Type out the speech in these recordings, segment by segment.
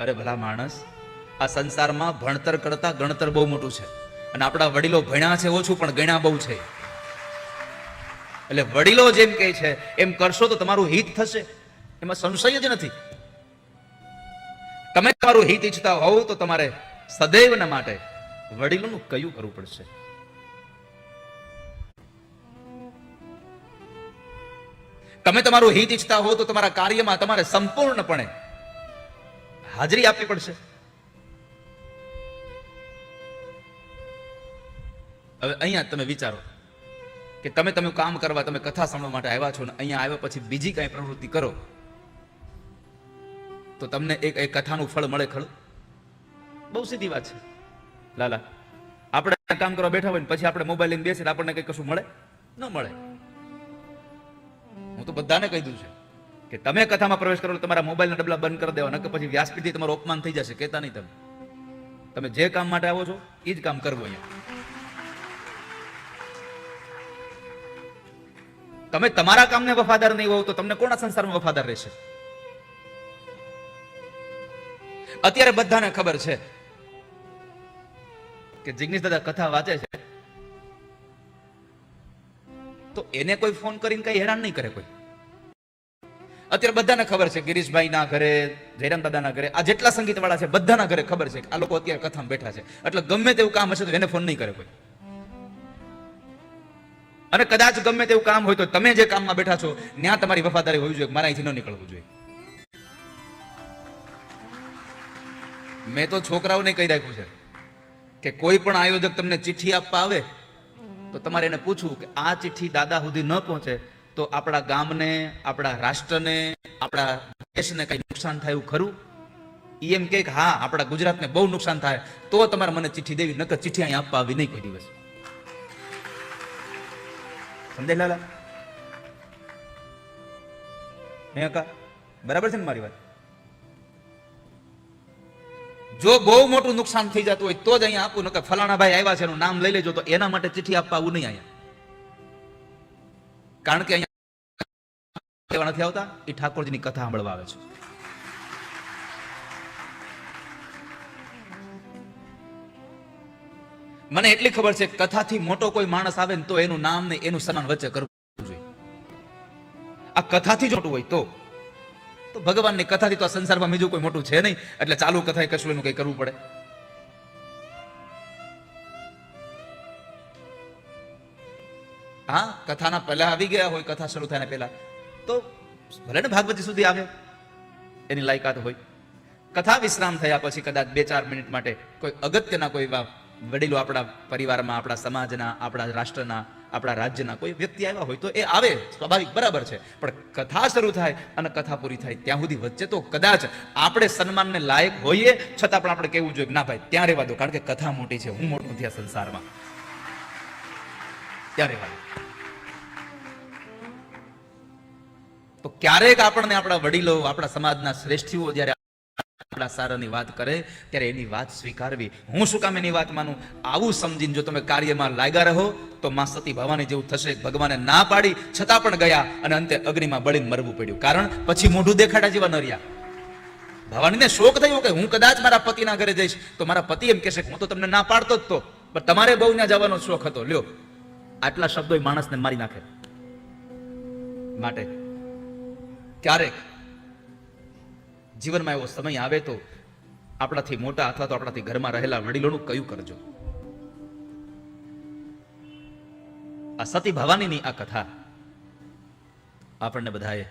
અરે ભલા માણસ, આ સંસારમાં ભણતર કરતા ગણતર બહુ મોટું છે. અને આપણા વડીલો ભણ્યા છે ઓછું, પણ ગણ્યા બહુ છે. એટલે વડીલો જેમ કહે છે, એમ કરશો તો તમારું હિત થશે. એમાં સંશય જ નથી. તમે તમારું હિત ઈચ્છતા હોવ તો તમારે સદૈવના માટે વડીલોનું કયું કરવું પડશે? તમે તમારું હિત ઈચ્છતા હો તો તમારા કાર્યમાં તમારે સંપૂર્ણપણે હાજરી આપવી પડશે. હવે અહીંયા તમે વિચારો કે તમે તમે કામ કરવા, તમે કથા સાંભળવા માટે આવ્યા છો ને અહીંયા આવ્યા પછી બીજી કઈ પ્રવૃત્તિ કરો, તો તમને એક એક કથાનું ફળ મળે ખરું? બહુ સીધી વાત છે. લાલા, આપણે કામ કરવા બેઠા હોય ને પછી આપણે મોબાઈલ લઈને બેસીને આપણને કઈ કશું મળે? ન મળે. હું તો બધાને કહી દઉં છું. કે તમે કથામાં પ્રવેશ કરો તમારા મોબાઈલના ડબલા બંધ કરી દેવા નકર પછી વ્યાસપીઠથી તમારું અપમાન થઈ જશે, કહેતા નહીં તમે. તમે જે કામ માટે આવો છો, એ જ કામ કરવું અહીંયા. તમે તમારા કામને વફાદાર નહીં હોવ તો તમને કોના સંસારમાં વફાદાર રહેશે? અત્યારે બધાને ખબર છે કે જિગ્નેશ દાદા કથા વાંચે છે. તો એને કોઈ ફોન કરીને કઈ હેરાન નહીં કરે કોઈ. અત્યારે બધાને ખબર છે ગિરીશભાઈ ના ઘરે જયરામ દાદા ના ઘરે, આ જેટલા સંગીત વાળા છે, બધાના ઘરે ખબર છે કે આ લોકો અત્યારે કથામાં બેઠા છે. એટલે ગમે તેવું કામ હશે તો એને ફોન નહીં કરે કોઈ. અને કદાચ ગમે તેવું કામ હોય તો તમે જે કામમાં બેઠા છો, ત્યાં તમારી વફાદારી હોવી જોઈએ મારા અહીંથી ન નીકળવું જોઈએ. મેં તો છોકરાઓને કહી રાખ્યું છે કે કોઈ પણ આયોજક તમને ચિઠ્ઠી આપવા આવે, તો તમારે એને પૂછવું કે આ ચિઠ્ઠી દાદા સુધી ન પહોંચે તો આપણા ગામને, આપણા રાષ્ટ્રને, આપણા દેશને કઈ નુકસાન થાય એવું ખરું? એમ કે હા, આપણા ગુજરાતને બહુ નુકસાન થાય. તો તમારે મને ચિઠ્ઠી દેવી, નકર ચિઠ્ઠી અહીં આપવા નહીં કોઈ દિવસ. સમજાય લાલા? બરાબર છે ને મારી વાત? જો બહુ મોટું નુકસાન થઈ જતું હોય તો જ અહીંયા આપવું નકર ફલાણા ભાઈ આવ્યા છે એનું નામ લઈ લેજો, તો એના માટે ચિઠ્ઠી આપવા આવું નહીં અહીંયા. કારણ કે અહીંયા લેવા નથી આવતા, એ ઠાકોરજીની કથા સાંભળવા આવે છે. મને એટલી ખબર છે કથાથી મોટો કોઈ માણસ આવે ને તો એનું નામ ને એનું સન્માન વચ્ચે કરવું જોઈએ. આ કથાથી જ હોય તો. તો ભગવાનની કથાથી તો આ સંસારમાં બીજું કોઈ મોટું છે નહીં, એટલે ચાલુ કથાએ કશું એનું કઈ કરવું પડે. હા, કથાના પહેલા આવી ગયા હોય, કથા શરૂ થાય પહેલા. તો ભલે ને ભાગવતી સુધી આવે, એની લાયકાત હોય. કથા વિશ્રામ થયા પછી કદાચ બે ચાર મિનિટ માટે કોઈ અગત્યના કોઈ વડીલો આપણા પરિવારમાં, આપણા સમાજના, આપણા રાષ્ટ્રના, આપણા રાજ્યના કોઈ વ્યક્તિ આવ્યા હોય તો એ આવે, સ્વાભાવિક બરાબર છે. પણ કથા શરૂ થાય અને કથા પૂરી થાય ત્યાં સુધી વચ્ચે તો કદાચ આપણે સન્માનને લાયક હોઈએ, છતાં પણ આપણે કેવું જોઈએ ના ભાઈ, ત્યાં રહેવા દો. કારણ કે કથા મોટી છે. હું મોટું થયા સંસારમાં. ત્યાં રહેવા દો. તો ક્યારેક આપણને આપણા વડીલો, આપણા સમાજના શ્રેષ્ઠીઓ જ્યારે આપણા સારાની વાત કરે, ત્યારે એની વાત સ્વીકારવી. હું શું કામ એની વાત માનું? આવું સમજીને જો તમે કાર્યમાં લાગ્યા રહો, તો માં સતી ભવાની જેવું થશે. ભગવાને ના પાડી, છતાં પણ ગયા અને અંતે અગ્નિમાં બળીને મરવું પડ્યું. કારણ પછી મોઢું દેખાડા જેવા ન રહ્યા. ભવાનીને શોખ થયો કે હું કદાચ મારા પતિના ઘરે જઈશ. તો મારા પતિ એમ કહેશે હું તો તમને ના પાડતો જ તો. પણ તમારે બહુ ત્યાં જવાનો શોખ હતો. લ્યો. આટલા શબ્દો માણસને મારી નાખે. માટે ક્યારેક જીવનમાં એવો સમય આવે તો આપણાથી મોટા અથવા તો આપણાથી ઘરમાં રહેલા વડીલોનું કયું કરજો? આ સતી ભવાનીની આ કથા આપણને બધાએ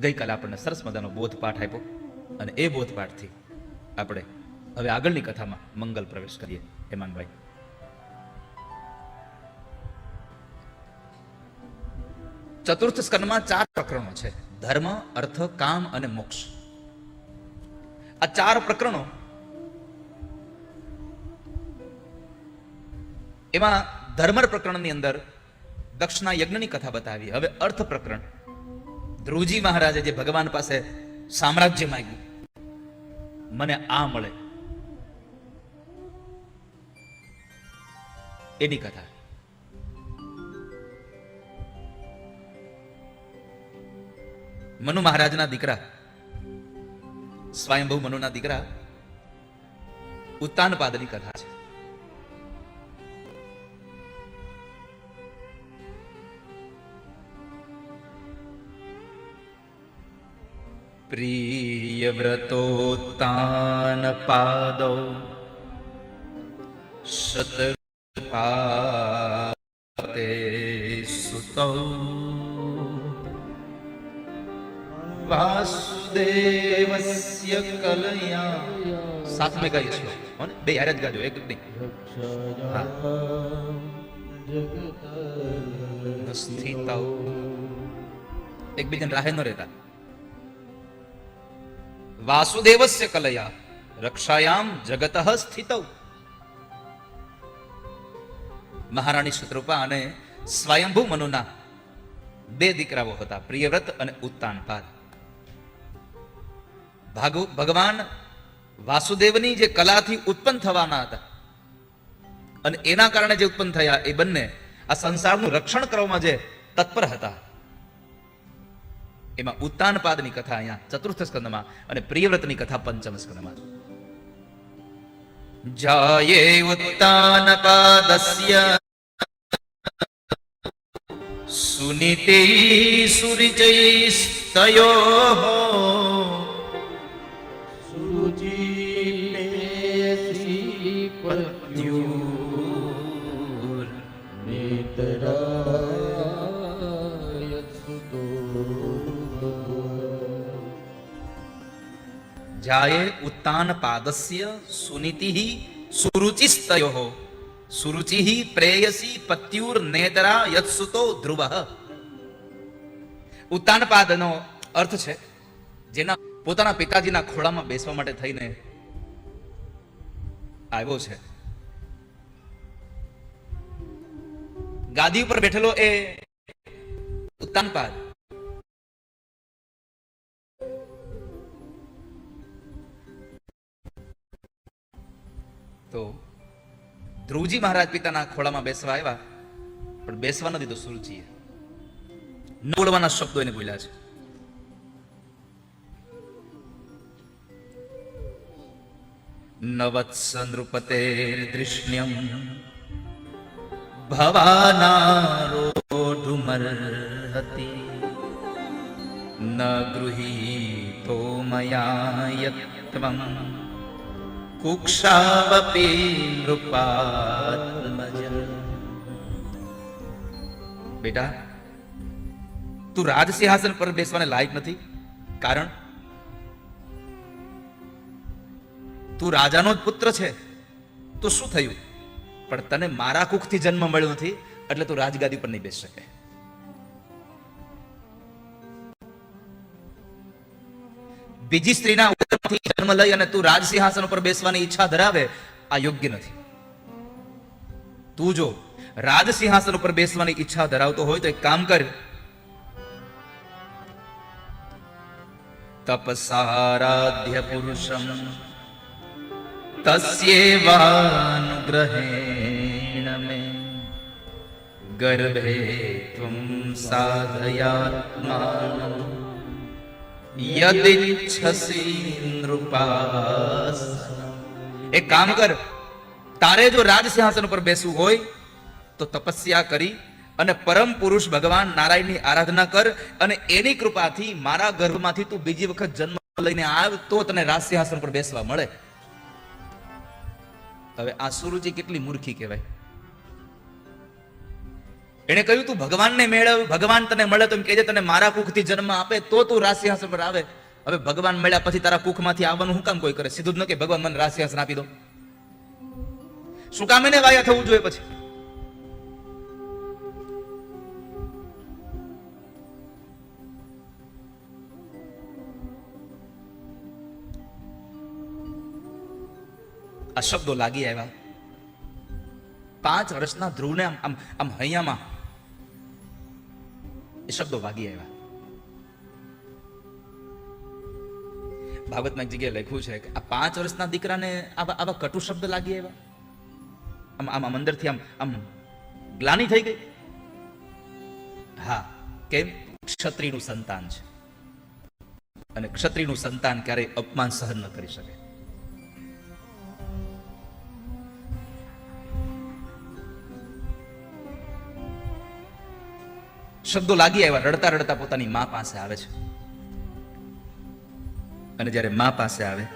ગઈકાલે આપણને સરસ મજાનો બોધપાઠ આપ્યો અને એ બોધપાઠથી આપણે હવે આગળની કથામાં મંગલ પ્રવેશ કરીએ. હેમાનભાઈ. ચતુર્થ સ્કંદમાં ચાર પ્રકરણો છે. ધર્મ, અર્થ, કામ અને મોક્ષ. આ ચાર પ્રકરણો એમાં ધર્મ પ્રકરણની અંદર દક્ષના યજ્ઞની કથા બતાવી. હવે અર્થ પ્રકરણ. ધ્રુવજી મહારાજે જે ભગવાન પાસે સામ્રાજ્ય માંગ્યું, મને આ મળે. એની કથા. મનુ મહારાજના દીકરા. સ્વયંભૂ મનુના દીકરા ઉત્તાનપાદની કથા છે. પ્રિયવ્રતોત્તાનપાદો શતપાતે વાસુદેવસ્ય કલયા. સાથ મે ગાઈએ છે હો બે જ ગાજો, એક નહીં. સ્થિતૌ એકબીજાને રાહે ન રહેતા. વાસુદેવસ્ય કલયા. રક્ષાયામ જગત સ્થિતૌ. મહારાણી સુતરૂપા અને સ્વયંભૂ મનુના બે દીકરાઓ હતા, પ્રિયવ્રત અને ઉત્તાનપાદ. ભગવાન વાસુદેવની જે કલાથી ઉત્પન્ન થવાના હતા અને એના કારણે જે ઉત્પન્ન થયા એ બંને આ સંસારનું રક્ષણ કરવામાં જે તત્પર હતા. એમાં ઉત્તાનપાદની કથા અહીંયા ચતુર્થ સ્કંદમાં અને પ્રિયવ્રતની કથા પંચમ સ્કંદમાં. જાયે ઉત્તાનપાદસ્ય સુનિતે સુરિચૈસ્તયોઃ જાયે ઉત્તાનપાદસ્ય સુનિતિઃ સુરુચિસ્તયો સુરુચિ પ્રેયસી પત્યુર નેતરા યત્સુતો ધ્રુવઃ ઉત્તાનપાદનો અર્થ છે જેના પોતાના પિતાજીના ખોળામાં બેસવા માટે થઈને આવ્યો છે ગાદી ઉપર બેઠેલો એ ઉત્તાનપાદ તો ધ્રુવજી મહારાજ પિતાના ખોળામાં બેસવા આવ્યા, પણ બેસવા નથી તો સુરજીએ. ન બોલવાના શબ્દો એને બોલ્યા છે. નવત્સ નૃપતેર્દૃશ્યમ ભવાનારોઢુમર્હતિ ન ગૃહીતો મયા યત્વમ કુક્ષાવપી નૃપાત્મજ બેટા તું રાજ સિંહાસન પર બેસવાને લાયક નથી, કારણ તું રાજાનો જ પુત્ર છે. તો શું થયું? પણ તને મારા કુખથી જન્મ મળ્યો નથી, એટલે તું રાજગાદી પર નહીં બેસી શકે. બીજી સ્ત્રીના ઉદરમાંથી જન્મ લઈ અને તું રાજ સિંહાસન ઉપર બેસવાની ઈચ્છા ધરાવે, આ યોગ્ય નથી. તું જો રાજ સિંહાસન ઉપર બેસવાની ઈચ્છા ધરાવતો હોય તો એક કામ કર. તપસારાધ્ય પુરુષમ તસ્યેવાનુગ્રહેણ મે. ગર્ભે ત્વં સાધયાત્માનમ એક કામ કર, તારે જો રાજ સિંહાસન ઉપર બેસવું હોય, તો તપસ્યા કરી અને પરમ પુરુષ ભગવાન નારાયણની આરાધના કર અને એની કૃપાથી મારા ગર્ભમાંથી તું બીજી વખત જન્મ લઈને આવ, તો તને રાજ સિંહાસન પર બેસવા મળે. હવે આ સુરુચિ કેટલી મૂર્ખી કહેવાય? એને કહ્યું, તું ભગવાનને મેળવ, ભગવાન તને મળે તો એમ કહેજે, તને મારા કુખથી જન્મ આપે તો તું રાજસિંહાસન પર આવે. હવે ભગવાન મળ્યા પછી તારા કુખમાંથી આવવાનું હું કામ કોઈ કરે? સીધું જ ન કે ભગવાન, મને રાજસિંહાસન આપી દો. શું કામ એને વાયા થવું જોઈએ પછી? આ શબ્દો લાગી આવ્યા. પાંચ વર્ષના ધ્રુવને આમ આમ હૈયામાં એ શબ્દો વાગી આવ્યા. ભાગવતમાં એક જગ્યાએ લખ્યું છે કે આ પાંચ વર્ષના દીકરાને આવા આવા કટુ શબ્દ લાગી આવ્યા. આમ આમ આમ અંદરથી આમ આમ ગ્લાની થઈ ગઈ. હા કેમ ક્ષત્રિયનું સંતાન છે. અને ક્ષત્રિયનું સંતાન ક્યારેય અપમાન સહન ન કરી શકે. શબ્દો લાગી આવ્યા, રડતા રડતા પોતાની મા પાસે આવે છે. અને જ્યારે મા પાસે આવે,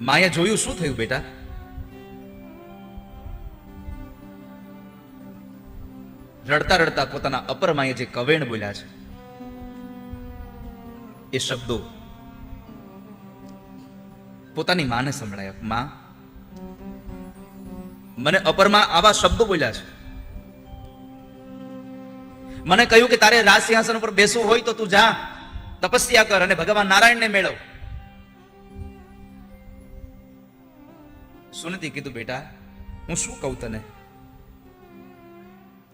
માએ જોયું શું થયું બેટા? રડતા રડતા પોતાના અપર માએ જે કવેણ બોલ્યા છે, એ શબ્દો પોતાની માને સંભળાયા. માં, મને અપરમાં આવા શબ્દો બોલ્યા છે. મને કહ્યું કે તારે રાજ ઉપર બેસવું હોય તો તું જા. તપસ્યા કર અને ભગવાન નારાયણને મેળવ. સુનતી કીધું, બેટા, હું શું કહું તને?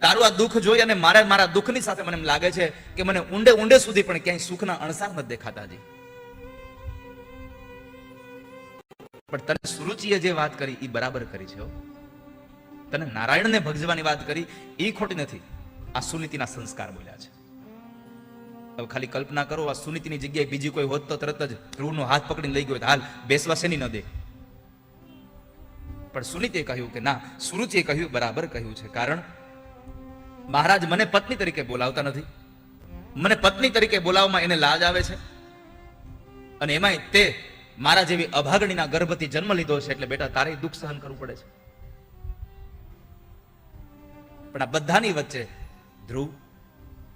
તારું આ દુઃખ જોઈ અને મારે મારા દુઃખની સાથે મને એમ લાગે છે કે મને ઊંડે ઊંડે સુધી પણ ક્યાંય સુખના અણસાર નથી દેખાતા જી. પણ તને સુરુચિએ જે વાત કરી એ બરાબર કરી છે. તને નારાયણને ભજવાની વાત કરી એ ખોટી નથી. આ સુનીતિના સંસ્કાર બોલ્યા છે. હવે ખાલી કલ્પના કરો, આ સુનીતિની જગ્યાએ બીજી કોઈ હોત તો તરત જ ધ્રુવનો હાથ પકડીને લઈ ગયો હાલ બેસવા શેની ન દે. પણ સુનીતે કહ્યું કે ના સુરુચિએ કહ્યું, બરાબર કહ્યું છે. કારણ મહારાજ મને પત્ની તરીકે બોલાવતા નથી. મને પત્ની તરીકે બોલાવવામાં એને લાજ આવે છે. અને એમાંય તે મારા જેવી અભાગણીના ગર્ભથી જન્મ લીધો છે એટલે બેટા તારે દુઃખ સહન કરવું પડે છે. પણ આ બધાની વચ્ચે ધ્રુવ,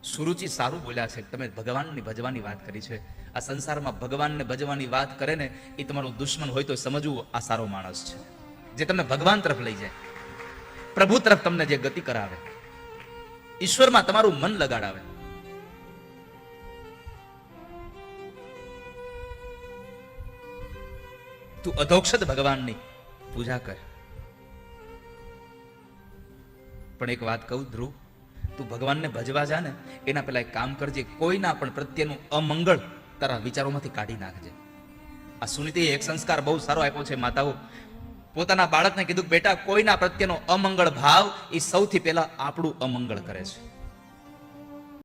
સુરુચિ સારું બોલ્યા છે. તમે ભગવાનની ભજવાની વાત કરી છે. આ સંસારમાં ભગવાનને ભજવાની વાત કરે ને, એ તમારો દુશ્મન હોય તો સમજવું આ સારો માણસ છે. જે તમને ભગવાન તરફ લઈ જાય. પ્રભુ તરફ તમને જે ગતિ કરાવે. ઈશ્વરમાં તમારું મન લગાડાવે. તું અધોક્ષત ભગવાનની પૂજા કર. પણ એક વાત કહું, ધ્રુવ તું ભગવાનને ભજવા જા ને, એના પહેલા એક કામ કરજે, કોઈના પણ પ્રત્યેનું અમંગળ તારા વિચારોમાંથી કાઢી નાખજે. આ સુનીતિએ એક સંસ્કાર બહુ સારો આપ્યો છે, માતાઓ. પોતાના બાળકને કીધું બેટા, કોઈના પ્રત્યેનો અમંગળ ભાવ એ સૌથી પહેલા આપણું અમંગળ કરે છે.